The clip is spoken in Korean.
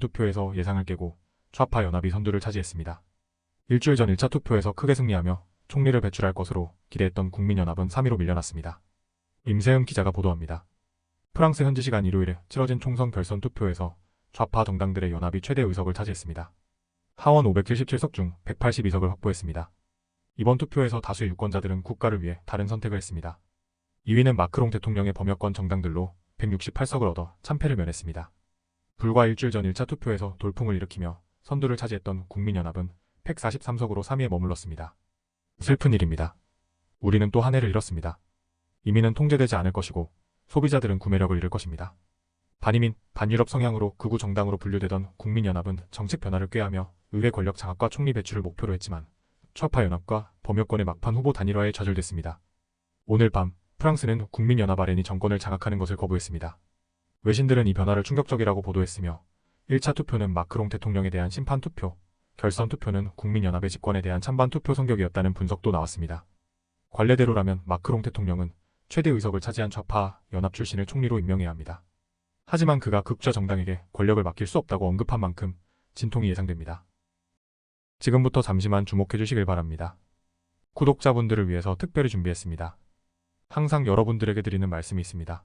투표에서 예상을 깨고 좌파 연합이 선두를 차지했습니다. 일주일 전 1차 투표에서 크게 승리하며 총리를 배출할 것으로 기대했던 국민연합은 3위로 밀려났습니다. 임세은 기자가 보도합니다. 프랑스 현지 시간 일요일에 치러진 총선 결선 투표에서 좌파 정당들의 연합이 최대 의석을 차지했습니다. 하원 577석 중 182석을 확보했습니다. 이번 투표에서 다수의 유권자들은 국가를 위해 다른 선택을 했습니다. 2위는 마크롱 대통령의 범여권 정당들로 168석을 얻어 참패를 면했습니다. 불과 일주일 전 1차 투표에서 돌풍을 일으키며 선두를 차지했던 국민연합은 143석으로 3위에 머물렀습니다. 슬픈 일입니다. 우리는 또 한 해를 잃었습니다. 이민은 통제되지 않을 것이고 소비자들은 구매력을 잃을 것입니다. 반이민, 반유럽 성향으로 극우 정당으로 분류되던 국민연합은 정책 변화를 꾀하며 의회 권력 장악과 총리 배출을 목표로 했지만 좌파 연합과 범여권의 막판 후보 단일화에 좌절됐습니다. 오늘 밤 프랑스는 국민연합 아렌이 정권을 장악하는 것을 거부했습니다. 외신들은 이 변화를 충격적이라고 보도했으며 1차 투표는 마크롱 대통령에 대한 심판 투표, 결선 투표는 국민연합의 집권에 대한 찬반 투표 성격이었다는 분석도 나왔습니다. 관례대로라면 마크롱 대통령은 최대 의석을 차지한 좌파 연합 출신을 총리로 임명해야 합니다. 하지만 그가 극좌 정당에게 권력을 맡길 수 없다고 언급한 만큼 진통이 예상됩니다. 지금부터 잠시만 주목해 주시길 바랍니다. 구독자분들을 위해서 특별히 준비했습니다. 항상 여러분들에게 드리는 말씀이 있습니다.